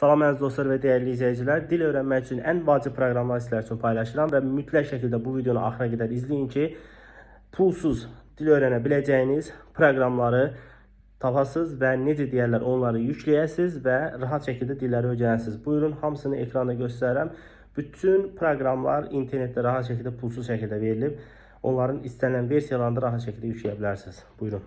Salam əziz dostlar və dəyərli izləyicilər. Dil öyrənmək üçün ən vacib proqramlar sizlər üçün paylaşıram və mütləq şəkildə bu videonu axıra qədər izləyin ki, pulsuz dil öyrənə biləcəyiniz proqramları tapasınız və necə deyərlər onları yükləyəsiniz və rahat şəkildə dilləri öyrənəsiniz. Buyurun hamısını ekranda göstərirəm. Bütün proqramlar internetdə rahat şəkildə pulsuz şəkildə verilib. Onların istənilən versiyalarını da rahat şəkildə yükləyə bilərsiniz. Buyurun.